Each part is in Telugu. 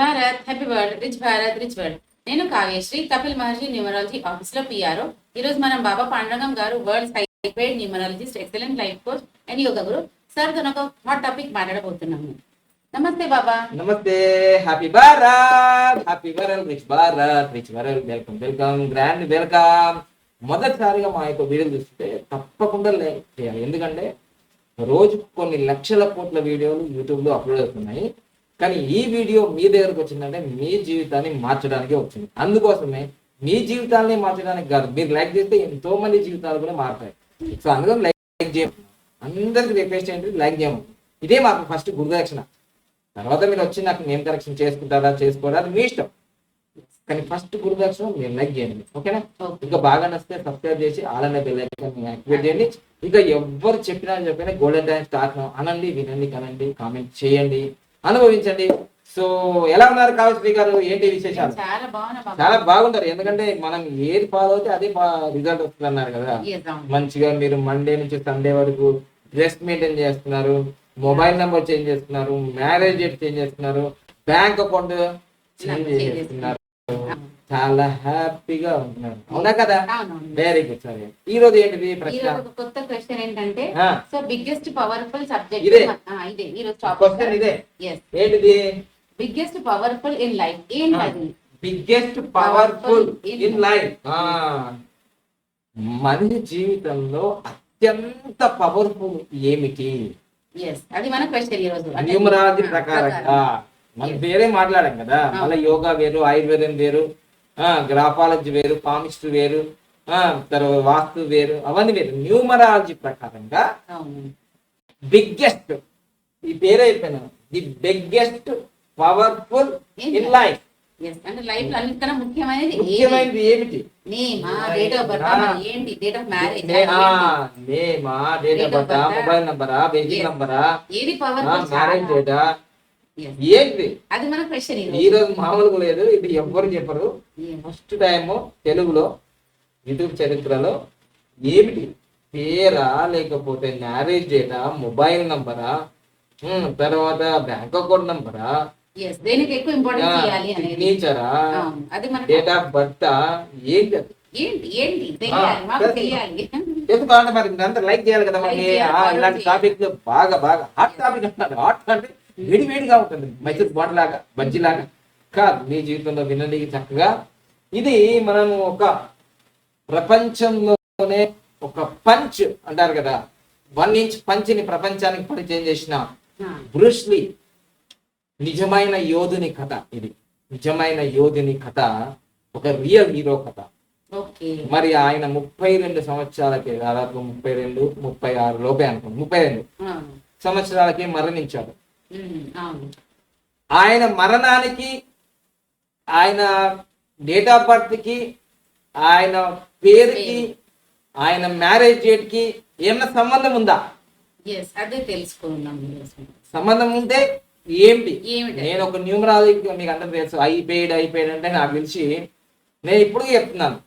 Bharat happy world rich Bharat rich world నేను కావ్యశ్రీ కపిల్ మహర్షి న్యూమరాలజీ ఆఫీస్లో పిఆర్ఓ ఈ రోజు మనం బాబా పాండరంగం గారు world sacred numerologist excellent life coach and yoga guru సార్తో ఒక హాట్ టాపిక్ మాట్లాడబోతున్నాము నమస్తే బాబా. నమస్తే. Happy Bharat happy world rich Bharat rich world welcome welcome grand welcome మొదటిసారిగా మా యొక్క వీడియోలు చూస్తే తప్పకుండా లైక్ చేయాలి. ఎందుకంటే రోజు కొన్ని లక్షల కోట్ల వీడియోలు యూట్యూబ్లో అప్లోడ్ అవుతున్నాయి. కానీ ఈ వీడియో మీ దగ్గరకు వచ్చిందంటే మీ జీవితాన్ని మార్చడానికి వచ్చింది. అందుకోసమే మీ జీవితాన్ని మార్చడానికి కాదు మీరు లైక్ చేస్తే ఎంతో మంది జీవితాలు కూడా మారుతాయి. సో అందులో లైక్ చేయము అందరికి రిక్వెస్ట్ ఏంటి లైక్ చేయము ఇదే మాకు ఫస్ట్ గురుదక్షిణ. తర్వాత మీరు వచ్చి నాకు నేమ్ కరెక్షన్ చేసుకుంటారా చేసుకోరా అది మీ ఇష్టం. కానీ ఫస్ట్ గురుదక్షిణ మీరు లైక్ చేయండి. ఓకేనా. ఇంకా బాగా నచ్చితే సబ్స్క్రైబ్ చేసి ఆలనే బెల్ ఐకాన్ యాక్టివేట్ చేయండి. ఇంకా ఎవ్వరు చెప్పినా చెప్పినా గోల్డెన్ టైం స్టార్ట్ అనండి వినండి కనండి కామెంట్ చేయండి. అనుభవించండి. సో ఎలా ఉన్నారు కావచ్చు గారు? ఏంటి విశేషాలు? చాలా బాగుంటారు. ఎందుకంటే మనం ఏది ఫాలో అయితే అదే రిజల్ట్ వస్తుంది అన్నారు కదా. మంచిగా మీరు మండే నుంచి సండే వరకు డ్రెస్ మెయింటైన్ చేస్తున్నారు. మొబైల్ నెంబర్ చేంజ్ చేస్తున్నారు. మ్యారేజ్ డేట్ చేంజ్ చేస్తున్నారు. బ్యాంక్ అకౌంట్ చేంజ్ చేస్తున్నారు. చాలా హ్యాపీగా ఉంటున్నారు అవునా కదా. వెరీ గుడ్ సరే ఈ రోజు ఏంటిది ప్రశ్న? కొత్త క్వశ్చన్ ఏంటంటే సో బిగ్గెస్ట్ పవర్ఫుల్ సబ్జెక్ట్ ఇదే. ఇదే. ఈ రోజు క్వశ్చన్ ఇదే. ఏంటిది? బిగ్గెస్ట్ పవర్ఫుల్ ఇన్ లైఫ్ ఏంటది? బిగ్గెస్ట్ పవర్ఫుల్ ఇన్ లైఫ్ మనిషి జీవితంలో అత్యంత పవర్ఫుల్ ఏమిటి? అది మన క్వశ్చన్ ఈ రోజు. న్యూమరాలజీ ప్రకారంగా. మనం. వేరే మాట్లాడాం కదా. మళ్ళీ యోగా వేరు ఆయుర్వేదం వేరు. గ్రాఫాలజీ వేరు పామిస్ట్ వేరు ఆ తర్వాత వాస్తు వేరు అవన్నీ వేరు. న్యూమరాలజీ ప్రకారంగా బిగ్గెస్ట్ ఈ పేరే అయిపోయినా the biggest powerful in life. Yes అంటే లైఫ్లో అన్నిటికన్నా ముఖ్యమైనది ఏది? ముఖ్యమైనది ఏమిటి? నేమ్ డేట్ ఆఫ్ బర్త్ ఆ. ఏంటి? Date of marriage నేమా date Date of of birth birth. Mobile నంబరా basic. నంబరా ఏది పవర్ మ్యారేజ్ డేటా ఏంటి? అది మన క్వశ్చన్ ఈ రోజు మామూలుగా లేదు. ఇది ఎవ్వరు చెప్పరు. ఫస్ట్ టైం తెలుగులో యూట్యూబ్ చరిత్రలో ఏమిటి? పేరా లేకపోతే మ్యారేజ్ డేటా మొబైల్ నంబరా తర్వాత బ్యాంక్ అకౌంట్ నంబరా? దేనికి ఎక్కువ ఇంపార్టెన్స్ ఇవ్వాలి అనేది. సిగ్నేచరా అవును, అది మన డేట్ ఆఫ్ బర్త్ ఏంటి ఏంటి? ఏంటి? తెలియాలి. తెలియాలి. ఎందుకంటే మరి అంతా లైక్ చేయాలి కదా మరి. ఇలాంటి. టాపిక్ బాగా బాగా హాట్ టాపిక్ అంటారు హాట్ అంటే వేడి వేడిగా ఉంటుంది. మైసూర్ బాట్ లాగా బజ్జీ లాగా. కాదు మీ జీవితంలో వినండి చక్కగా. ఇది మనం ఒక ప్రపంచంలోనే ఒక పంచ్ అంటారు కదా. వన్ ఇంచ్ పంచ్ని ప్రపంచానికి పరిచయం చేసిన బ్రూస్లీ నిజమైన యోధుని కథ ఇది. నిజమైన యోధుని కథ. ఒక రియల్ హీరో కథ. మరి ఆయన ముప్పై రెండు సంవత్సరాలకి దాదాపు ముప్పై రెండు ముప్పై ఆరు లోపే అనుకోండి ముప్పై రెండు సంవత్సరాలకి మరణించాడు. ఆయన మరణానికి ఆయన డేట్ ఆఫ్ బర్త్కి ఆయన పేరుకి ఆయన మ్యారేజ్ డేట్కి ఏమైనా సంబంధం ఉందా? అదే తెలుసుకున్నాం ఈరోజు. సంబంధం ఉంటే ఏంటి? నేను ఒక న్యూమరాలజీ మీకు అందరూ తెలుసు. అయిపోయాడు అయిపోయాడు అంటే నాకు తెలిసి నేను ఇప్పుడు చెప్తున్నాను.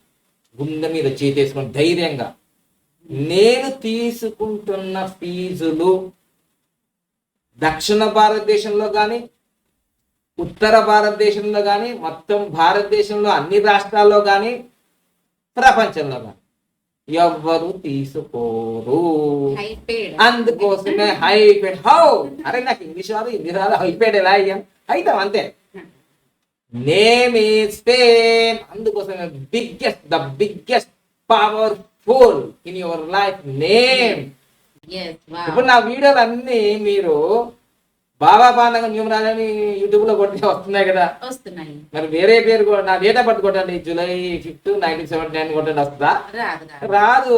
గుండె మీద చేతేసుకొని ధైర్యంగా. నేను తీసుకుంటున్న ఫీజులు దక్షిణ భారతదేశంలో కానీ ఉత్తర భారతదేశంలో కానీ మొత్తం భారతదేశంలో అన్ని రాష్ట్రాల్లో కానీ ప్రపంచంలో కానీ ఎవ్వరు తీసుకోరు. అందుకోసమే హైపేడ్. హౌ? అరే నాకు ఇంగ్లీష్ రాదు హిందీ రాదు హైపేడ్ ఎలా అయ్యాం? అయితాం అంతే. Name fame. అందుకోసమే biggest the biggest powerful in your life. Name. ఇప్పుడు నా వీడియోలు అన్ని మీరు బాబా పాండగ న్యూమరాలని యూట్యూబ్లో కొడితే వస్తున్నాయి కదా. వస్తున్నాయి. మరి వేరే పేరు కూడా నా డేట్ బర్త్ కొట్టండి July fifth nineteen seventy nine కొట్టండి వస్తుందా? రాదు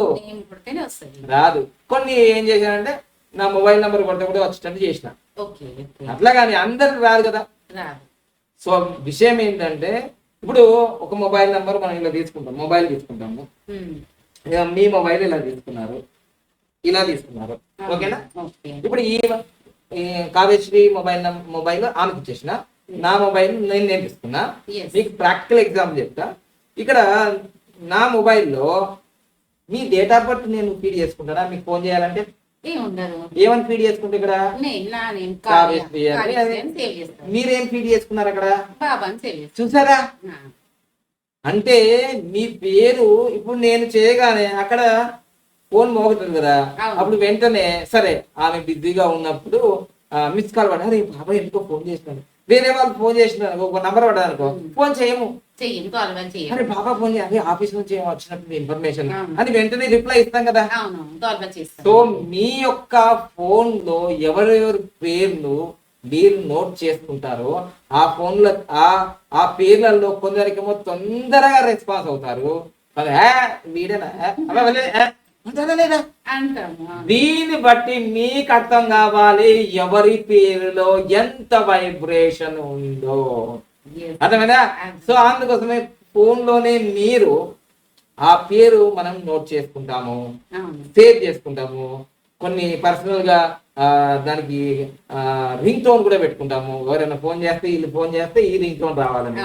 రాదు. కొన్ని ఏం చేశానంటే నా మొబైల్ నెంబర్ కొడితే కూడా వచ్చేటట్టు చేసిన. అట్లా కానీ అందరికి రాదు కదా. సో విషయం ఏంటంటే ఇప్పుడు ఒక మొబైల్ నెంబర్ మనం ఇలా తీసుకుంటాం మొబైల్ తీసుకుంటాము. మీ మొబైల్ ఇలా తీసుకున్నారు. ఇలా తీసుకున్నారు. ఓకేనా? ఓకే. ఇప్పుడు ఈ కావ్యశ్రీ మొబైల్ మొబైల్ ఆమెకి ఇచ్చేసిన. నా మొబైల్ నేను నేను తీసుకున్నా. మీకు ప్రాక్టికల్ ఎగ్జాంపుల్ చెప్తా. ఇక్కడ నా మొబైల్లో మీ డేట్ ఆఫ్ బర్త్ నేను ఫీడ్ చేసుకుంటానా? మీకు ఫోన్ చేయాలంటే? ఏమని ఫీడ్ చేసుకుంటే ఇక్కడ? మీరేం ఫీడ్ చేసుకున్నారు అక్కడ? చూసారా? అంటే మీ పేరు ఇప్పుడు నేను చేయగానే అక్కడ ఫోన్ మోగుతుంది కదా. అప్పుడు వెంటనే సరే ఆమె బిజీగా ఉన్నప్పుడు మిస్ కాల్ పడి అరే బాబాయ్ ఎందుకో ఫోన్ చేసినాను వేరే వాళ్ళు ఫోన్ చేసినారు ఒక నంబర్ పడ్డా అనుకో ఫోన్ చేయము. అరే బాబా ఫోన్ చేయాలి ఆఫీస్ నుంచి వచ్చినప్పుడు ఇన్ఫర్మేషన్. అని వెంటనే రిప్లై ఇస్తాం కదా. సో మీ యొక్క ఫోన్లో ఎవరెవరి పేర్లు మీరు నోట్ చేసుకుంటారో ఆ ఫోన్లో ఆ ఆ పేర్లలో కొందరికేమో తొందరగా రెస్పాన్స్ అవుతారు. కొందరు, "ఏ, వీడేనా? ఉంటాడా లేదా?" దీన్ని బట్టి మీకు అర్థం కావాలి ఎవరి పేరులో ఎంత వైబ్రేషన్ ఉందో. Yes. అర్థమైందా? సో అందుకోసమే ఫోన్లోనే మీరు ఆ పేరు మనం నోట్ చేసుకుంటాము సేవ్ చేసుకుంటాము కొన్ని పర్సనల్గా ఆ, దానికి రింగ్ టోన్ కూడా పెట్టుకుంటాము. ఎవరైనా ఫోన్ చేస్తే వీళ్ళు ఫోన్ చేస్తే ఈ రింగ్ టోన్ రావాలని.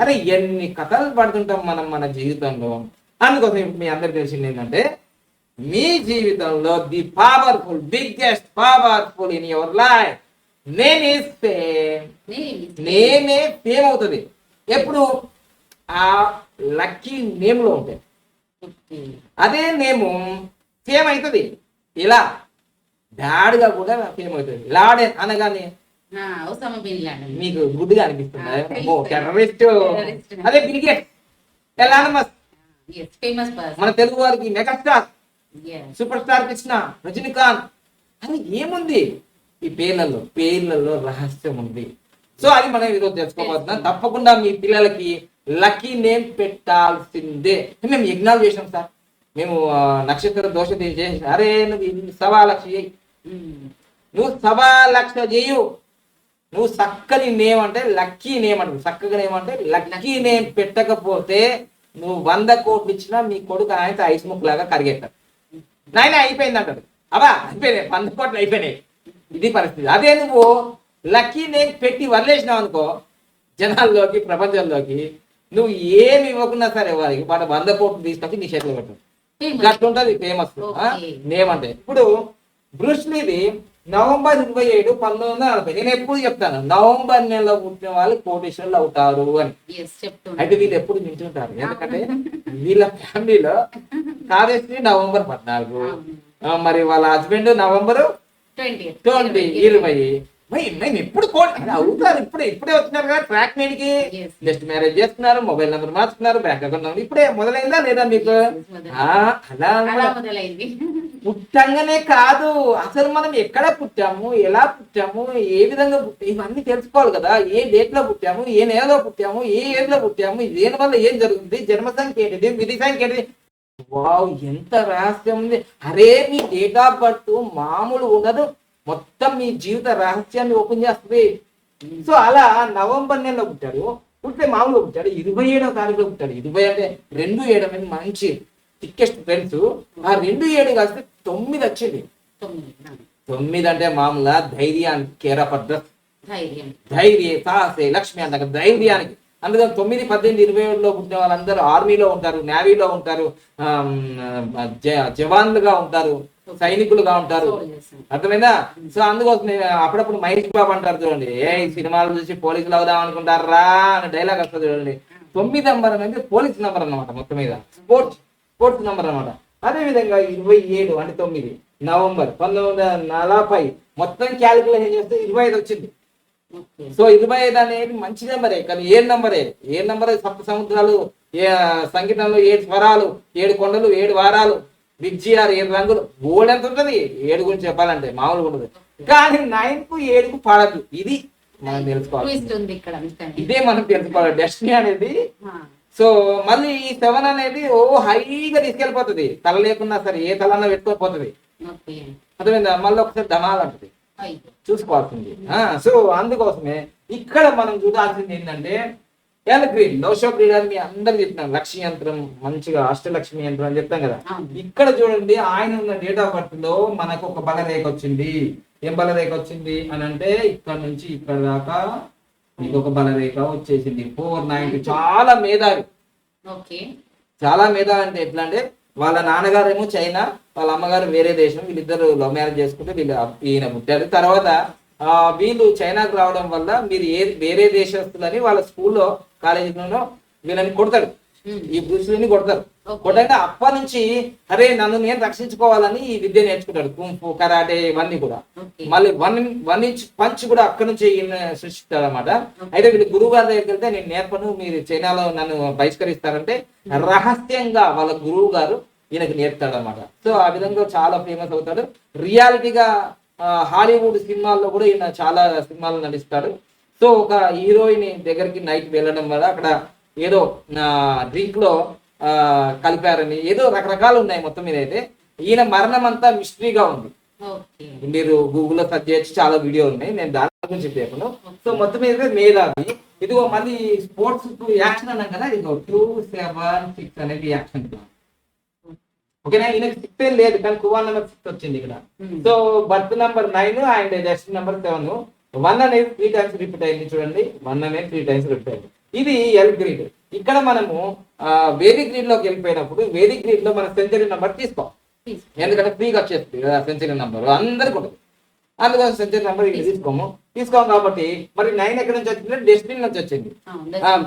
అరే ఎన్ని కథలు పడుతుంటాం మనం మన జీవితంలో. అందుకోసం మీ అందరికి తెలిసింది ఏంటంటే మీ జీవితంలో the powerful biggest powerful in your life name is fame నేమే fame అవుతుంది. ఎప్పుడు? ఆ లక్కీ నేమ్లో ఉంటాయి. అదే నేము ఫేమ్ అవుతుంది. ఇలా. బ్యాడ్గా కూడా ఫేమ్ అవుతుంది. లాడే అనగానే? మీకు గుడ్డుగా అనిపిస్తుంది. టెర్రరిస్ట్. అదే బిల్గేట్ పర్సన్ మన తెలుగు వారికి megastar. Super star Krishna Rajinikanth అని ఏముంది? ఈ పేర్లలో పేర్లలో రహస్యం ఉంది. సో అది మనం ఈరోజు తెలుసుకోబోతున్నాం. తప్పకుండా మీ పిల్లలకి లక్కీ నేమ్ పెట్టాల్సిందే. మేము యజ్ఞాలు చేసాం సార్. మేము నక్షత్ర దోష చేసి అరే నువ్వు సవా లక్ష చేయి. నువ్వు సవా లక్ష చేయు. నువ్వు చక్కని నేమ్ అంటే లక్కీ నేమ్ అంటే చక్కగా నేమ్ అంటే లక్కీ నేమ్ పెట్టకపోతే నువ్వు వంద కోట్లు ఇచ్చినా మీ కొడుకు ఆయన ఐస్ ముక్ లాగా కరిగేస్తాడు. నాయన అయిపోయింది అంటాడు. అబ్బా అయిపోయినాయి వంద కోట్లు అయిపోయినాయి. ఇది పరిస్థితి. అదే నువ్వు లక్కీ నేమ్ పెట్టి వదిలేసినావు అనుకో జనాల్లోకి ప్రపంచంలోకి నువ్వు ఏమి ఇవ్వకున్నా సరే వారికి వాడు వంద కోట్లు తీసుకొచ్చి నీ చేతిలో పెట్టు. అట్లుంటది ఫేమస్. నేమ్ అంటే. ఇప్పుడు బ్రూస్లీది నవంబర్ ఇరవై ఏడు పంతొమ్మిది వందల నలభై. నేను ఎప్పుడు చెప్తాను నవంబర్ నెలలో పుట్టిన వాళ్ళు కోటీశ్వరులు అవుతారు అని. అయితే వీళ్ళు ఎప్పుడు వింటుంటారు ఎందుకంటే వీళ్ళ ఫ్యామిలీలో కావ్యశ్రీ నవంబర్ పద్నాలుగు. మరి వాళ్ళ హస్బెండ్ నవంబర్ ట్వంటీ ఇరవై. మేము ఎప్పుడు అవుతారు ఇప్పుడే ఇప్పుడే వచ్చినారు కదా ట్రాక్ Yes. జస్ట్ మ్యారేజ్ చేస్తున్నారు మొబైల్ నెంబర్ మార్చుకున్నారు బ్యాంక్ అకౌంట్ ఇప్పుడే మొదలైందా లేదా మీకు? అలా పుట్టంగానే కాదు అసలు మనం ఎక్కడ పుట్టాము ఎలా పుట్టాము ఏ విధంగా ఇవన్నీ తెలుసుకోవాలి కదా. ఏ డేట్లో పుట్టాము ఏ నెలలో పుట్టాము ఏ ఏజ్లో పుట్టాము దేని వల్ల ఏం జరుగుతుంది జన్మ సంఖ్య ఏంటిది విధి సంఖ్య ఏంటిది? వావ్ ఎంత రహస్యం ఉంది. అరే మీ డేట్ ఆఫ్ బర్త్ మామూలు ఉండదు. మొత్తం మీ జీవిత రహస్యాన్ని ఓపెన్ చేస్తుంది. సో అలా నవంబర్ నెలలో పుట్టాడు. పుట్టే మామూలుగా పుట్టాడు. ఇరవై ఏడవ తారీఖులో పుట్టాడు. ఇరవై అంటే రెండు ఏడు అనేది మంచి థిక్కెస్ట్ ఫ్రెండ్స్ ఆ రెండు ఏడు కాస్తే తొమ్మిది వచ్చింది. తొమ్మిది అంటే మామూలుగా ధైర్యానికి కేరపడ్డ ధైర్యం. ధైర్య సాహసే లక్ష్మి అంటారు ధైర్యానికి. అందుకని తొమ్మిది పద్దెనిమిది ఇరవై ఏడులో పుట్టిన వాళ్ళందరూ ఆర్మీలో ఉంటారు నేవీలో ఉంటారు జవాన్లుగా ఉంటారు. సైనికులుగా ఉంటారు. అర్థమైందా? సో అందుకోసం అప్పుడప్పుడు మహేష్ బాబు అంటారు చూడండి ఏ సినిమాలు చూసి పోలీసులు అవుదాం అనుకుంటారా? అని డైలాగ్ వస్తుంది చూడండి. తొమ్మిది నంబర్ అనేది పోలీస్ నంబర్ అన్నమాట మొత్తం మీద. స్పోర్ట్స్ స్పోర్ట్స్ నంబర్ అన్నమాట. అదే విధంగా ఇరవై ఏడు అంటే తొమ్మిది నవంబర్ పంతొమ్మిది వందల నలభై. మొత్తం క్యాలిక్యులేషన్ చేస్తే ఇరవై ఐదు వచ్చింది. సో ఇరవై ఐదు అనేది మంచి నెంబరే కానీ ఏ నంబరే. ఏ నంబరే సప్త సముద్రాలు ఏ సంగీతంలో ఏడు స్వరాలు ఏడు కొండలు ఏడు వారాలు. విజయాలు ఏడు రంగులు. గోల్డ్ ఎంత ఉంటుంది? ఏడు గురించి చెప్పాలంటే మామూలుగా ఉండదు. కానీ నైన్కు ఏడుకు పడదు ఇది మనం తెలుసుకోవాలి. ఇదే మనం తెలుసుకోవాలి. డెస్టినీ అనేది. సో మళ్ళీ ఈ సెవెన్ అనేది ఓ హైగా తీసుకెళ్ళిపోతుంది. తల లేకున్నా సరే ఏ తలన్నా పెట్టుకొని పోతుంది ఓకే. అర్థమైందా? మళ్ళీ ఒకసారి ఐదు చూసుకోవాల్సింది. ఆ, సో అందుకోసమే ఇక్కడ మనం చూడాల్సింది ఏంటంటే గ్రీన్. నోషో గ్రీన్ అని మీ అందరు చెప్తున్నాను లక్ష్మీ యంత్రం మంచిగా అష్టలక్ష్మి యంత్రం అని చెప్తాం కదా. ఇక్కడ చూడండి ఆయన ఉన్న డేట్ ఆఫ్ బర్త్లో మనకు ఒక బలరేఖ వచ్చింది. ఏం బలరేఖ వచ్చింది అని అంటే ఇక్కడ నుంచి ఇక్కడ దాకా మీకు ఒక బలరేఖ వచ్చేసింది. ఫోర్ నైన్ చాలా మేధావి. ఓకే. చాలా మేధావి అంటే ఎట్లా అంటే వాళ్ళ నాన్నగారేమో చైనా వాళ్ళ అమ్మగారు వేరే దేశం వీళ్ళిద్దరు లవ్ మ్యారేజ్ చేసుకుంటే వీళ్ళు ఈయన పుట్టారు తర్వాత వీళ్ళు చైనాకు రావడం వల్ల మీరు ఏ వేరే దేశస్తులని వాళ్ళ స్కూల్లో కాలేజీలోనో వీళ్ళని కొడతారు ఉమ్. ఈ బ్రూస్లీని కొడతారు Okay. కొట్టంగా అప్పటి నుంచి అరే నన్ను నేను రక్షించుకోవాలని ఈ విద్య నేర్చుకుంటాడు. కుంఫు కరాటే ఇవన్నీ కూడా. మళ్ళీ వన్ వన్ ఇంచ్ పంచ్ కూడా అక్కడ నుంచి ఈయన సృష్టిస్తాడు అనమాట అయితే వీళ్ళు గురువు గారి దగ్గరికి వెళ్తే నేను నేర్పను మీరు చైనాలో నన్ను బహిష్కరిస్తారంటే రహస్యంగా వాళ్ళ గురువు గారు ఈయనకి నేర్పుతాడు అనమాట సో ఆ విధంగా చాలా ఫేమస్ అవుతాడు. రియాలిటీగా హాలీవుడ్ సినిమాల్లో కూడా ఈయన చాలా సినిమాలు నటిస్తాడు. సో ఒక హీరోయిన్ దగ్గరికి నైట్ వెళ్ళడం వల్ల అక్కడ ఏదో డ్రింక్లో కలిపారని ఏదో రకరకాలు ఉన్నాయి మొత్తం మీద అయితే. ఈయన మరణం అంతా మిస్టరీగా ఉంది మీరు గూగుల్లో సెర్చ్ చేయొచ్చు చాలా వీడియో ఉన్నాయి. నేను దాని గురించి చెప్పాను సో మొత్తం మీద మేధావి. ఇదిగో మళ్ళీ స్పోర్ట్స్ యాక్షన్ అన్నాం కదా ఇదిగో టూ సెవెన్ సిక్స్ అనేది యాక్షన్ ఓకేనా? ఈయనకి సిక్స్ ఏం లేదు కానీ కువాన్ నెంబర్ సిక్స్ వచ్చింది ఇక్కడ. Hmm. So birth number nine and డెస్ట్ number seven one అనేది త్రీ టైమ్స్ రిపీట్ అయింది చూడండి. వన్ అనేది త్రీ టైమ్స్ రిపీట్ అయింది. ఇది ఎల్ గ్రీడ్ ఇక్కడ మనము వేదిక్ గ్రీడ్లోకి వెళ్ళిపోయినప్పుడు వేదిక్ గ్రీడ్లో మన సెంచరీ నెంబర్ తీసుకో. ఎందుకంటే ఫ్రీగా వచ్చేస్తుంది కదా సెంచరీ నెంబర్ అందరికి ఉంటుంది. అందుకని సెంచరీ నెంబర్ ఇది తీసుకోము. తీసుకోము కాబట్టి మరి నైన్ ఎక్కడి నుంచి వచ్చింది? డెస్టినీ నుంచి వచ్చింది.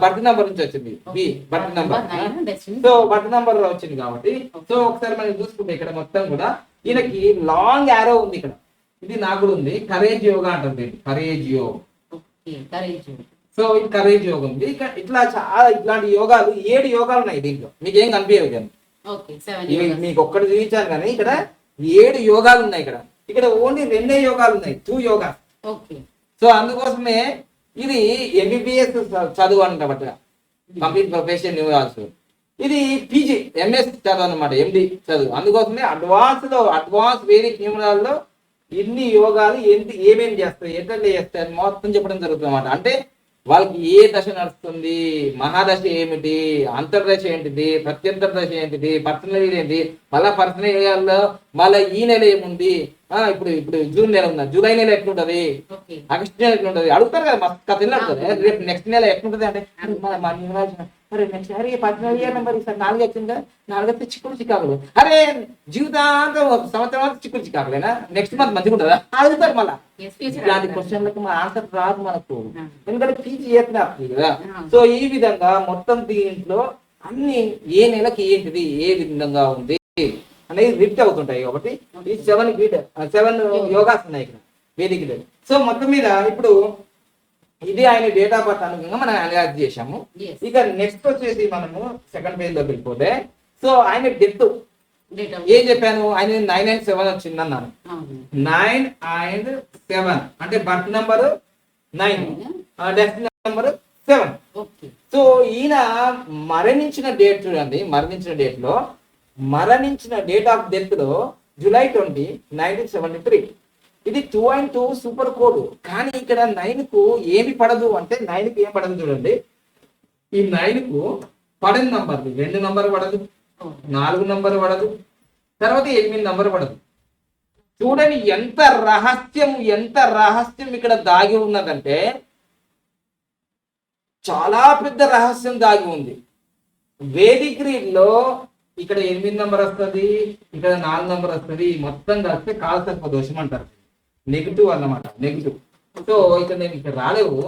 బర్త్ నెంబర్ నుంచి వచ్చింది. B birth number so birth number వచ్చింది కాబట్టి సో ఒకసారి మనం చూసుకుంటే ఇక్కడ మొత్తం కూడా ఈయనకి లాంగ్ యారో ఉంది ఇక్కడ. ఇది నాకు కూడా ఉంది. కరేజ్ యోగా అంటారు దీన్ని. కరేజ్ యోగ సో ఇది కరేజ్ యోగం ఉంది. ఇక ఇట్లా చాలా ఇట్లాంటి యోగాలు ఏడు యోగాలు ఉన్నాయి దీంట్లో. మీకు ఏం కనిపించవు కానీ మీకు ఒక్కటి చూపించాను కానీ ఇక్కడ ఏడు యోగాలు ఉన్నాయి ఇక్కడ. ఇక్కడ ఓన్లీ రెండే యోగాలు ఉన్నాయి. టూ యోగా సో అందుకోసమే ఇది ఎంబీబీఎస్ చదువు అంటామట కంప్లీట్ ప్రొఫెషన్ న్యూరాల్స్ ఇది పీజీ ఎంఎస్ చదువు అనమాట ఎండి చదువు. అందుకోసమే అడ్వాన్స్లో అడ్వాన్స్ వేదిక్ న్యూమరాల్ లో ఇన్ని యోగాలు ఏంటి ఏమేమి చేస్తాయి ఎట్లా చేస్తాయి అని మొత్తం చెప్పడం జరుగుతుంది అనమాట అంటే వాళ్ళకి ఏ దశ నడుస్తుంది మహాదశ ఏమిటి అంతర్దశ ఏంటిది ప్రత్యంతర దశ ఏంటిది పర్సనల్ ఏంటి మళ్ళా పర్సనల్లో మళ్ళీ ఈ నెల ఏముంది? ఆ ఇప్పుడు ఇప్పుడు జూన్ నెల ఉందా? జూలై నెల ఎట్లుంటది? ఆగస్ట్ నెల ఎట్లుంటది? అడుగుతారు కదా కథ రేపు నెక్స్ట్ నెల ఎట్లుంటది అంటే అరే నెక్స్ట్ అరే పర్సనల్ ఇయర్ నెంబర్ ఈసారి నాలుగు వచ్చింది? నాలుగు వస్తే చిక్కుడు చికాకులు. అరే జీవితాంతం ఒక సంవత్సరం చిక్కుడు చికాకులేనా? నెక్స్ట్ మంత్ మంచిగా ఉంటుందా? అడుగుతారు మళ్ళా. ఇలాంటి క్వశ్చన్లకు మన ఆన్సర్ రాదు మనకు. ఎందుకంటే పీజీ చేస్తున్నారు కదా. సో ఈ విధంగా మొత్తం దీంట్లో అన్ని ఏ నెలకి ఏంటిది? ఏ విధంగా ఉంది? అనేది రిప్ట్ అవుతుంటాయి కాబట్టి ఈ సెవెన్ సెవెన్ యోగాస్ ఉన్నాయి ఇక్కడ వేదిక సో మొత్తం మీద ఇప్పుడు ఇది ఆయన డేట్ ఆఫ్ బర్త్ అనుగుణంగా మనం అనలైజ్ చేశాము. Yes. ఇక నెక్స్ట్ వచ్చేసి మనము సెకండ్ పేజ్లోకి వెళ్ళిపోతే సో ఆయన డెత్ ఏం చెప్పాను? ఆయన నైన్ అండ్ సెవెన్ వచ్చింది అన్నాను నైన్ అండ్ సెవెన్ అంటే birth number nine death number seven okay so ఈయన మరణించిన డేట్ చూడండి. మరణించిన డేట్లో మరణించిన date of డెత్లో July twenty nineteen seventy three ఇది two and two super code కానీ ఇక్కడ నైన్కు ఏమి పడదు అంటే నైన్కు ఏం పడదు చూడండి. ఈ నైన్కు పడని నంబర్ రెండు నంబర్ పడదు నాలుగు నంబర్ పడదు తర్వాత ఎనిమిది నంబర్ పడదు. చూడని ఎంత రహస్యం ఎంత రహస్యం ఇక్కడ దాగి ఉన్నదంటే చాలా పెద్ద రహస్యం దాగి ఉంది. వేదిక్లో ఇక్కడ ఎనిమిది నంబర్ వస్తుంది ఇక్కడ నాలుగు నంబర్ వస్తుంది మొత్తం కలిస్తే కాలసర్ప దోషం అంటారు. నెగిటివ్ అన్నమాట నెగిటివ్ సో ఇక్కడ నేను ఇక్కడ రాలేవు.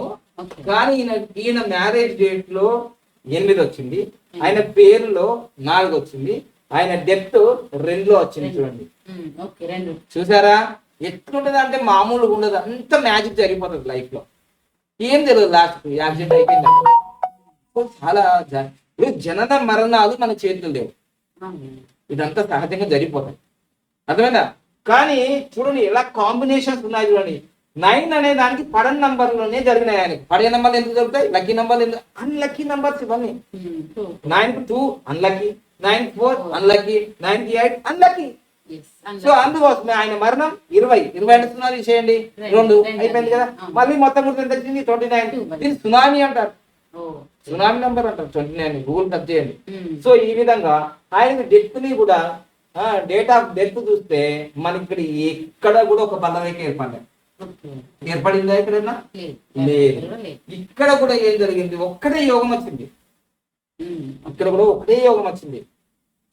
కానీ ఈయన ఈయన మ్యారేజ్ డేట్లో ఎనిమిది వచ్చింది. ఆయన పేరులో నాలుగు వచ్చింది. ఆయన డెత్ రెండులో వచ్చింది చూడండి. చూసారా? ఎట్లుంటది అంటే మామూలుగా ఉండదు. అంత మ్యాజిక్ జరిగిపోతుంది లైఫ్లో. ఏం తెలియదు లాస్ట్ యాక్సిడెంట్ అయిపోయింది? చాలా జనన మరణాలు మన చేతులు లేవు. ఇదంతా సహజంగా జరిగిపోతాయి. అర్థమైందా? కానీ చూడండి ఎలా కాంబినేషన్స్ ఉన్నాయి చూడండి. నైన్ అనే దానికి పడని నంబర్లోనే జరిగినాయి ఆయనకి. పడే నంబర్లు ఎందుకు జరుగుతాయి? లక్కీ నంబర్లు ఎందుకు? అన్లక్కీ నంబర్స్ ఇవన్నీ. Nine two unlucky nine four unlucky nine eight unlucky so అందుకోసమే ఆయన మరణం ఇరవై. ఇరవై అంటే సునామీ చేయండి. రెండు. అయిపోయింది కదా. మళ్ళీ మొత్తం గుర్తు ఎంత వచ్చింది? Twenty nine. దీన్ని సునామీ అంటారు. సునామీ నెంబర్ అంటారు. ట్వంటీ నైన్ గూగుల్ టచ్ చేయండి. సో ఈ విధంగా ఆయన డెత్ని కూడా డేట్ ఆఫ్ డెత్ చూస్తే మనకి ఇక్కడ ఎక్కడ కూడా ఒక బల్లరేఖ ఏర్పడలేదు ఏర్పడిందా ఎక్కడన్నా? లేదు. ఇక్కడ కూడా ఏం జరిగింది? ఒక్కటే యోగం వచ్చింది. ఇక్కడ కూడా ఒకటే యోగం వచ్చింది.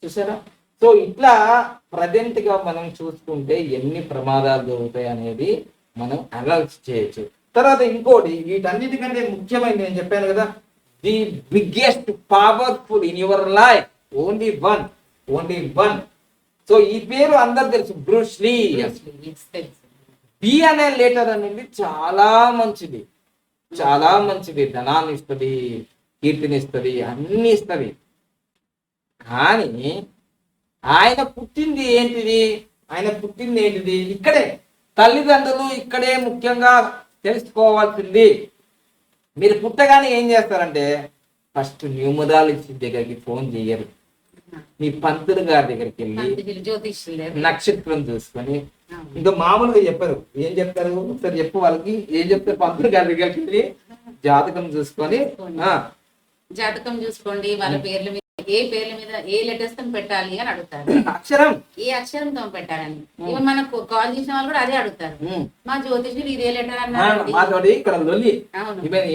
చూసారా? సో ఇట్లా ప్రజెంట్గా మనం చూసుకుంటే ఎన్ని ప్రమాదాలు జరుగుతాయి అనేది మనం అనలైజ్ చేయొచ్చు. తర్వాత ఇంకోటి వీటన్నిటికంటే ముఖ్యమైనది నేను చెప్పాను కదా the biggest powerful in your life only one only one so ఈ పేరు అందరు తెలుసు. బ్రూస్లీ బి అనే లెటర్ అనేది చాలా మంచిది. చాలా మంచిది. ధనాన్ని ఇస్తుంది కీర్తిని ఇస్తుంది అన్ని ఇస్తుంది. కానీ ఆయన పుట్టింది ఏంటిది? ఆయన పుట్టింది ఏంటిది? ఇక్కడే. తల్లిదండ్రులు ఇక్కడే ముఖ్యంగా తెలుసుకోవాల్సింది. మీరు పుట్టగానే ఏం చేస్తారంటే ఫస్ట్ న్యూమరాలజీ దగ్గరికి ఫోన్ చేయరు. మీ పంతులు గారి దగ్గరికి వెళ్ళి నక్షత్రం చూసుకొని ఇంకా మామూలుగా చెప్పరు. ఏం చెప్తారు? ఒకసారి చెప్పు వాళ్ళకి. ఏం చెప్తారు పంతులు గారి దగ్గరికి వెళ్ళి? జాతకం చూసుకొని జాతకం చూసుకోండి వాళ్ళ పేర్ల ఏ పేర్ల మీద ఏ లెటర్స్తో పెట్టాలి అని అడుగుతారు. అక్షరం. ఏ అక్షరంతో పెట్టాలని. ఈవెన్ మనకు కాల్ చేసిన వాళ్ళు కూడా అదే అడుగుతారు. మా జ్యోతిష్యులు ఇదే లెటర్ అన్నారు మాతోటి ఇక్కడ లొల్లి.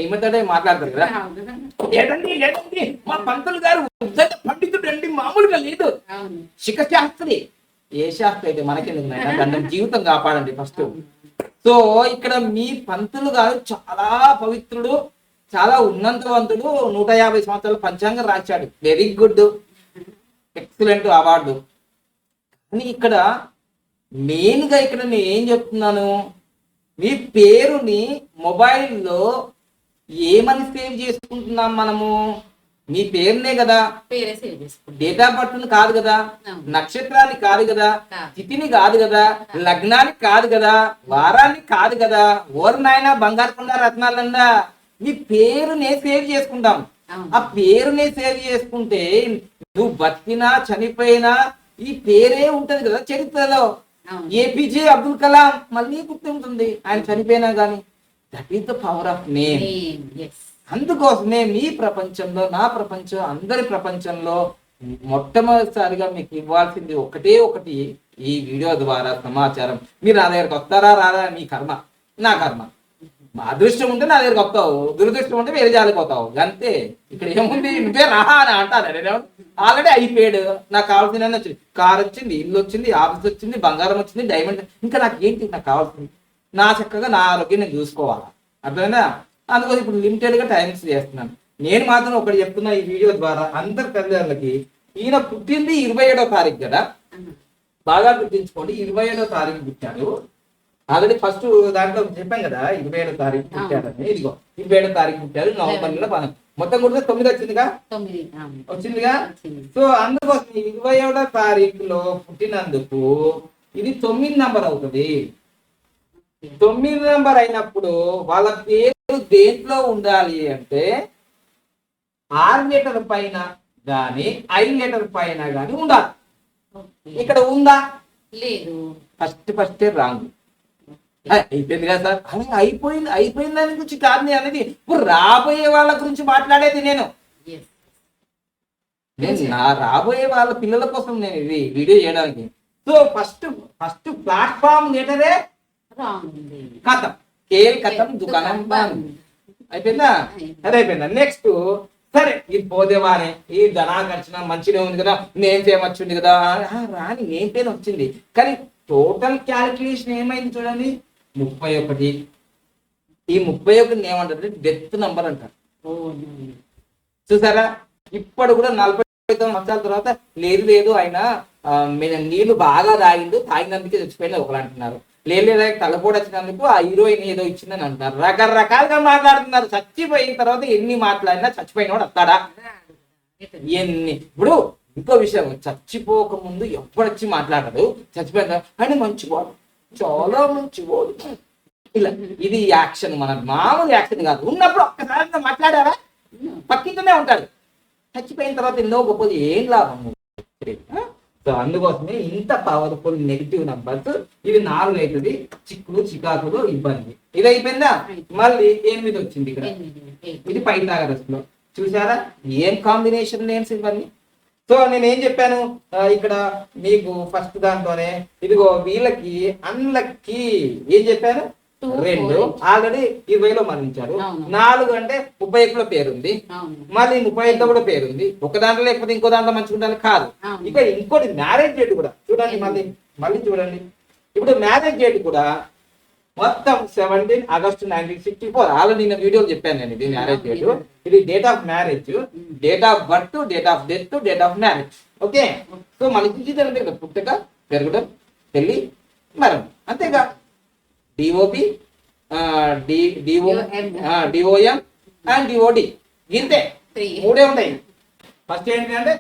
ఈమెతోటే మాట్లాడతారు కదా. అవును. లేదండి లేదండి మా పంతులు గారు పండితుడు అండి మామూలుగా లేదు. శిఖ శాస్త్రి. ఏ శాస్త్రి అయితే మనకెందుకు జీవితం కాపాడండి ఫస్ట్. సో ఇక్కడ మీ పంతులు గారు చాలా పవిత్రుడు. చాలా ఉన్నంతవంతుడు నూట యాభై సంవత్సరాల పంచాంగం రాశాడు. వెరీ గుడ్ ఎక్సలెంట్ అవార్డు కానీ ఇక్కడ మెయిన్గా ఇక్కడ నేను ఏం చెప్తున్నాను? మీ పేరుని మొబైల్లో ఏమని సేవ్ చేసుకుంటున్నాం మనము? మీ పేరునే కదా. డేట్ ఆఫ్ బర్త్ కాదు కదా. నక్షత్రాన్ని కాదు కదా. తిథిని కాదు కదా. లగ్నానికి కాదు కదా. వారానికి కాదు కదా. ఓరు నాయన బంగారు కొండ రత్నాలందా? మీ పేరునే సేవ్ చేసుకుంటాం. ఆ పేరునే సేవ్ చేసుకుంటే నువ్వు బతికినా చనిపోయినా ఈ పేరే ఉంటది కదా చరిత్రలో. ఏపీజే అబ్దుల్ కలాం మళ్ళీ గుర్తుంటుంది. ఆయన చనిపోయినా గానీ. That is the power of name. అందుకోసమే మీ ప్రపంచంలో నా ప్రపంచం అందరి ప్రపంచంలో మొట్టమొదటిసారిగా మీకు ఇవ్వాల్సింది ఒకటే ఒకటి ఈ వీడియో ద్వారా సమాచారం. మీరు నా దగ్గరకు వస్తారా రారా? మీ కర్మ. నా కర్మ. అదృష్టం ఉంటే నా దగ్గరకు వస్తావు దురదృష్టం ఉంటే వేరే జాలికి పోతావు. అంతే ఇక్కడ ఏముంది? నువ్వే రాహా అని అంటారు. ఆల్రెడీ అయిపోయాడు. నాకు కావాల్సిన వచ్చింది కార్ వచ్చింది ఇల్లు వచ్చింది ఆఫీస్ వచ్చింది బంగారం వచ్చింది డైమండ్. ఇంకా నాకు ఏంటి? నాకు కావాల్సింది. నా చక్కగా నా ఆరోగ్యం నేను చూసుకోవాలా? అర్థమైందా? అందుకోసం ఇప్పుడు లిమిటెడ్గా టైమ్స్ చేస్తున్నాను. నేను మాత్రం ఒకటి చెప్తున్నా ఈ వీడియో ద్వారా. అందరి తల్లిదండ్రులకి ఈయన పుట్టింది ఇరవై ఏడో తారీఖు కదా. బాగా గుర్తించుకోండి ఇరవై ఏడో తారీఖు పుట్టాడు. ఆల్రెడీ ఫస్ట్ దాంట్లో చెప్పాం కదా ఇరవై ఏడో తారీఖు పుట్టాడని ఇదిగో ఇరవై ఏడో తారీఖు పుట్టాడు నవంబర్ నెల పద- మొత్తం కూడా తొమ్మిది వచ్చిందిగా. వచ్చిందిగా? వచ్చింది. సో అందుకోసం ఇరవై ఏడో తారీఖులో పుట్టినందుకు ఇది తొమ్మిది నంబర్ అవుతుంది. తొమ్మిది నంబర్ అయినప్పుడు వాళ్ళ పేరు దేంట్లో ఉండాలి అంటే ఆరు లీటర్ పైన గాని ఐదు లీటర్ పైన గాని ఉండాలి. ఇక్కడ ఉందా? లేదు. First first wrong. అయిపోయింది కదా సార్? అలా అయిపోయింది అయిపోయిన దాని గురించి కాదు నేను అనేది ఇప్పుడు రాబోయే వాళ్ళ గురించి మాట్లాడేది నేను. నేను నా రాబోయే వాళ్ళ పిల్లల కోసం నేను ఇది వీడియో చేయడానికి. సో ఫస్ట్ ఫస్ట్ ప్లాట్ఫామ్ ఉంది. కథం. కేల్ కథం దుకాణం అయిపోయిందా? అదే అయిపోయిందా? నెక్స్ట్ సరే ఇది పోదేవానే ఈ ధనాకర్షణ మంచిగా ఉంది కదా నేమ్ ఫేమ్ వచ్చింది కదా. రాని నేమ్ పేరు వచ్చింది? కానీ టోటల్ క్యాలిక్యులేషన్ ఏమైంది చూడండి. ముప్పై ఒకటి. ఈ ముప్పై ఒకటి ఏమంటారు? డెత్ నంబర్ అంటారు. చూసారా? ఇప్పుడు కూడా నలభై తొమ్మిది సంవత్సరాల తర్వాత లేదు లేదు ఆయన నీళ్ళు బాగా తాగిండు. తాగినందుకే చచ్చిపోయిన ఒకరు అంటున్నారు. లేదు లేదా తలపోటు వచ్చినందుకు ఆ హీరోయిన్ ఏదో ఇచ్చిందని అంటున్నారు. రకరకాలుగా మాట్లాడుతున్నారు. చచ్చిపోయిన తర్వాత ఎన్ని మాట్లాడినా చచ్చిపోయినవాడు వస్తాడా? ఎన్ని? ఇప్పుడు ఇంకో విషయం. చచ్చిపోక ముందు ఎప్పుడొచ్చి మాట్లాడదు చచ్చిపోయిన ఆయన మంచివాడు. చాలా మంచివాడు ఇలా ఇది యాక్షన్ మన మామూలు యాక్షన్ కాదు. ఉన్నప్పుడు ఒక్కసారి మాట్లాడారా పక్కింటూనే ఉంటాడు. చచ్చిపోయిన తర్వాత ఎన్నో గొప్పది ఏం లాభం? సో అందుకోసమే ఇంత పవర్ఫుల్ నెగిటివ్ నంబర్స్ ఇది నాలుగు అవుతుంది చిక్కులు చికాకులు ఇబ్బంది. ఇది అయిపోయిందా. మళ్ళీ ఎనిమిది వచ్చింది ఇక్కడ. ఇది పైథాగరస్లో చూసారా ఏం కాంబినేషన్ నేమ్స్ ఇవన్నీ సో నేను ఏం చెప్పాను ఇక్కడ మీకు ఫస్ట్ దాంట్లోనే ఇదిగో వీళ్ళకి అన్లక్కి ఏం చెప్పాను రెండు. ఆల్రెడీ ఇరవైలో మరణించారు. నాలుగు అంటే ముప్పై ఒకటిలో పేరుంది. మళ్ళీ ముప్పై ఐదులో కూడా పేరుంది. ఒక దాంట్లో లేకపోతే ఇంకో దాంట్లో మంచుకుంటానికి కాదు. ఇక ఇంకోటి మ్యారేజ్ డేట్ కూడా. చూడండి మళ్ళీ మళ్ళీ చూడండి. ఇప్పుడు మ్యారేజ్ డేట్ కూడా మొత్తం seventeen August nineteen sixty four already నేను వీడియోలో చెప్పాను నేను ఇది మ్యారేజ్ డేట్ ఇది date of marriage date of birth date of death date of marriage okay so మనకి జీవితం అంటే పుట్టక పెరగడం పెళ్ళి మరణం. అంతేగా? DOP D DO DOM and DOD ఇంతే. మూడే ఉంటాయి. ఫస్ట్ ఏంటి అంటే?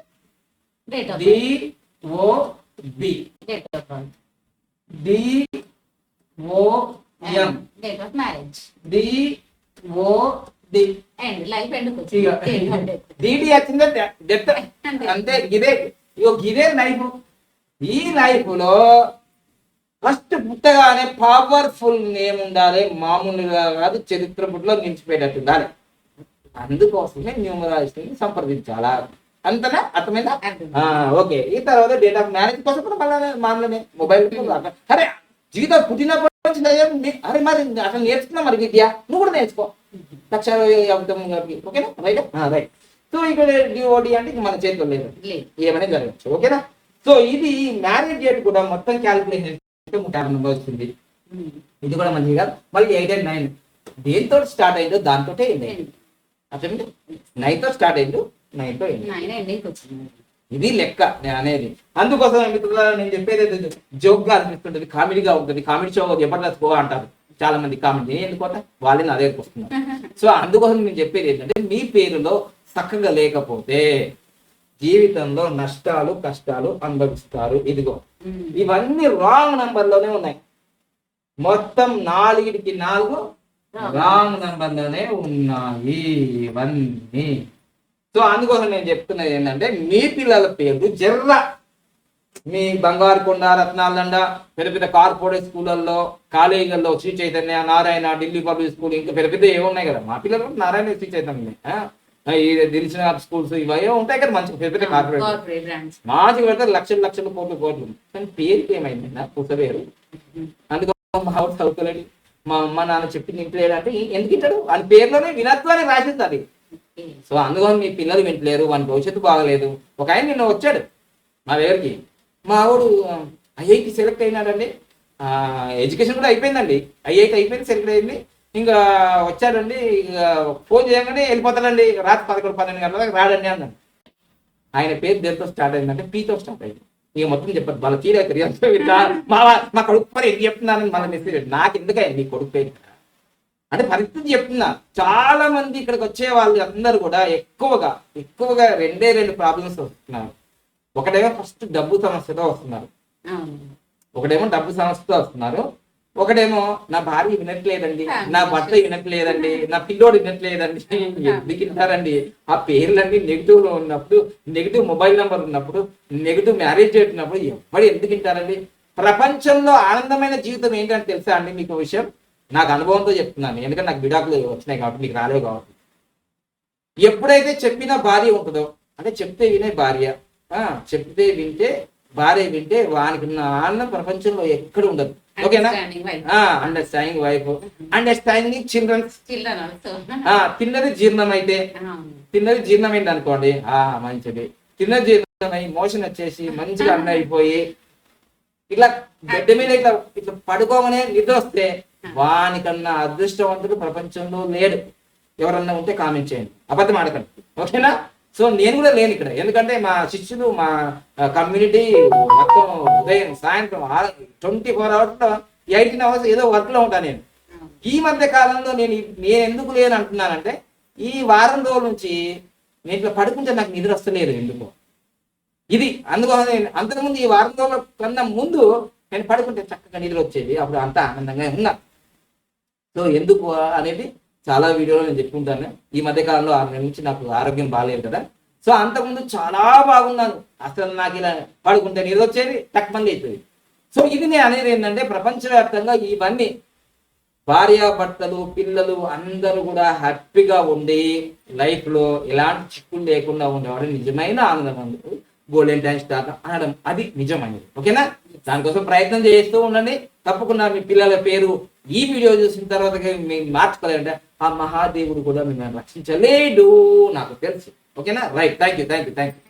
Date date of life end DD వచ్చిందే? డెత్ అంతే. ఇదే. ఇగో ఇదే లైఫ్ ఈ లైఫ్లో ఫస్ట్ పుట్టగానే పవర్ఫుల్ నేమ్ ఉండాలి మామూలుగా కాదు చరిత్ర పుట్లో నిలిచిపోయేటట్టు ఉండాలి. అందుకోసమే న్యూమరాలజీ సంప్రదించాలా? అంతనా? అర్థమైందా? ఓకే. ఈ తర్వాత డేట్ ఆఫ్ మ్యారేజ్ కోసం కూడా మళ్ళీ మామూలునే మొబైల్ అరే జీవితం పుట్టినప్పటి నుంచి అరే మరి అసలు నేర్చుకున్నా మరి విద్య? నువ్వు కూడా నేర్చుకో. లక్ష అవుతాం ఓకేనా? రైట్? రైట్. సో ఇక్కడ డిఓడి అంటే మన చేతిలో లేదు. ఏమైనా జరగచ్చు. ఓకేనా? సో ఇది మ్యారేజ్ డేట్ కూడా మొత్తం క్యాలిక్యులేషన్ ఆరు నెంబర్ వచ్చింది. ఇది కూడా మంచిగా మళ్ళీ ఎయిట్ అండ్ నైన్ దేంతో స్టార్ట్ అయిందో దాంతో అయింది అర్థమైంది? నైన్తో స్టార్ట్ అయిందో నైన్తో నైన్ ఎండింగ్ వచ్చింది. ఇది లెక్క నేను అనేది. అందుకోసం మిత్రులారా నేను చెప్పేది జోక్గా అనిపిస్తుంటది కామెడీగా ఉంటుంది. కామెడీ షో జబర్దస్త్ గో అంటారు. చాలా మంది కామెడీ. నేను ఎందుకు పోతా? వాళ్ళే నా దగ్గరకు వస్తున్నారు. సో అందుకోసం నేను చెప్పేది ఏంటంటే మీ పేరులో చక్కగా లేకపోతే జీవితంలో నష్టాలు కష్టాలు అనుభవిస్తారు. ఇదిగో. ఇవన్నీ రాంగ్ నంబర్లోనే ఉన్నాయి. మొత్తం నాలుగిటికి నాలుగు రాంగ్. నంబర్లోనే ఉన్నాయి. ఇవన్నీ. సో అందుకోసం నేను చెప్తున్నది ఏంటంటే మీ పిల్లల పేర్లు జర్ర. మీ బంగారు కొండ రత్నాలండ పెద్ద పెద్ద కార్పొరేట్ స్కూళ్ళల్లో కాలేజీలలో శ్రీ చైతన్య నారాయణ ఢిల్లీ పబ్లిక్ స్కూల్ ఇంకా పెద్ద పెద్ద ఏమో ఉన్నాయి కదా. మా పిల్లలు నారాయణ శ్రీ చైతన్య? ఈ దిల్సిన స్కూల్స్ ఇవే ఉంటాయి కదా మంచి పెద్ద పెద్ద కార్పొరేట్ మాకు పెడితే లక్షలు లక్షలు కోట్లు కోట్లు కానీ పేరుకి ఏమైంది? నా పేరు అందుకో మా ఆవిడ చదువుకోలేడు మా అమ్మ నాన్న చెప్పింది ఇంటలేడు అంటే ఎందుకు ఇంటాడు? వాని పేరులోనే వినత్వాన్ని రాసింది అది సో అందుకని మీ పిల్లలు వింటలేరు వాని భవిష్యత్తు బాగలేదు. ఒక ఆయన నిన్న వచ్చాడు మా దగ్గరికి. మా ఆవిడు ఐఐటి సెలెక్ట్ అయినాడండి. ఎడ్యుకేషన్ కూడా అయిపోయిందండి. ఐఐటి అయిపోయింది సెలెక్ట్ అయింది. ఇంకా వచ్చాడండి ఫోన్ చేయగానే వెళ్ళిపోతాడండి. రాత్రి పదకొండు పన్నెండు గంటల దాకా రాడండి అన్నాడు. ఆయన పేరు దేంతో స్టార్ట్ అయిందంటే పీతో స్టార్ట్ అయింది. ఇక మొత్తం చెప్పదు వాళ్ళ తీరే అవుతారు మా మా కొడుకు పని ఎందుకు చెప్తున్నానని మళ్ళీ మెసేజ్ నాకు ఎందుకయ్యా నీ కొడుకు పేరు? అంటే పరిస్థితి చెప్తున్నా. చాలా మంది ఇక్కడికి వచ్చే వాళ్ళు అందరూ కూడా ఎక్కువగా ఎక్కువగా రెండే రెండు ప్రాబ్లమ్స్ వస్తున్నారు. ఒకటేమో ఫస్ట్ డబ్బు సమస్యతో వస్తున్నారు. ఒకటేమో డబ్బు సమస్యతో వస్తున్నారు. ఒకటేమో నా భార్య వినట్లేదండి నా భర్త వినట్లేదండి నా పిల్లోడు వినట్లేదండి. ఎందుకు వింటారండి? ఆ పేర్లన్నీ నెగిటివ్లో ఉన్నప్పుడు నెగిటివ్ మొబైల్ నంబర్ ఉన్నప్పుడు నెగిటివ్ మ్యారేజ్ డేట్ ఉన్నప్పుడు ఎవరు ఎందుకు వింటారండి? ప్రపంచంలో ఆనందమైన జీవితం ఏంటంటే తెలుసా అండి మీకు విషయం? నాకు అనుభవంతో చెప్తున్నాను. ఎందుకంటే నాకు విడాకులు వచ్చినాయి కాబట్టి మీకు రాలేవు కాబట్టి. ఎప్పుడైతే చెప్పిన భార్య ఉంటుందో అంటే చెప్తే వినే భార్య ఆ చెప్తే వింటే భార్య వింటే వానికి ఉన్న ఆనందం ప్రపంచంలో ఎక్కడ ఉండదు. ఓకేనా? Understanding wife understanding childrens children తిన్నది జీర్ణం అయితే. తిన్నది జీర్ణమైంది అనుకోండి. ఆ మంచిది. తిన్నది జీర్ణమై మోషన్ వచ్చేసి మంచిగా అన్న అయిపోయి ఇట్లా గడ్డ మీద ఇట్లా ఇట్లా పడుకోగానే నిద్ర వస్తే వానికన్నా అదృష్టవంతుడు ప్రపంచంలో లేడు. ఎవరన్నా ఉంటే కామెంట్ చేయండి. అబద్ధం ఆడకండి. ఓకేనా? సో నేను కూడా లేను ఇక్కడ. ఎందుకంటే మా శిష్యులు మా కమ్యూనిటీ మొత్తం ఉదయం సాయంత్రం ట్వంటీ ఫోర్ అవర్స్లో ఎయిటీన్ అవర్స్ ఏదో వర్క్లో ఉంటాను నేను. ఈ మధ్య కాలంలో నేను నేను ఎందుకు లేను అంటున్నానంటే ఈ వారం రోజుల నుంచి నేను ఇట్లా పడుకుంటే నాకు నిద్ర వస్తలేదు ఎందుకో. ఇది అందుకోసం నేను అంతకుముందు ఈ వారం రోజుల కన్నా ముందు నేను పడుకుంటే చక్కగా నిద్ర వచ్చేది. అప్పుడు అంతా ఆనందంగా ఉన్నా. సో ఎందుకు అనేది చాలా వీడియోలో నేను చెప్పుకుంటాను. ఈ మధ్య కాలంలో ఆరు నెలల నుంచి నాకు ఆరోగ్యం బాగాలేదు కదా. సో అంతకుముందు చాలా బాగున్నాను. అసలు నాకు ఇలా పడుకుంటే నీరు వచ్చేది తక్కువ అవుతుంది సో ఇది నేను అనేది ఏంటంటే ప్రపంచవ్యాప్తంగా ఇవన్నీ భార్యాభర్తలు పిల్లలు అందరూ కూడా హ్యాపీగా ఉండి లైఫ్లో ఎలాంటి చిక్కులు లేకుండా ఉండేవాడు నిజమైన ఆనందం అందుకు. గోల్డెన్ టైం స్టార్ అనడం అది నిజమైనది. ఓకేనా? దానికోసం ప్రయత్నం చేస్తూ ఉండండి. తప్పకుండా మీ పిల్లల పేరు ఈ వీడియో చూసిన తర్వాత మేము మార్చుకోలేదంటే ఆ మహాదేవుడు కూడా మిమ్మల్ని రక్షించలేడు. నాకు తెలుసు. ఓకేనా? Right. Thank you thank you thank you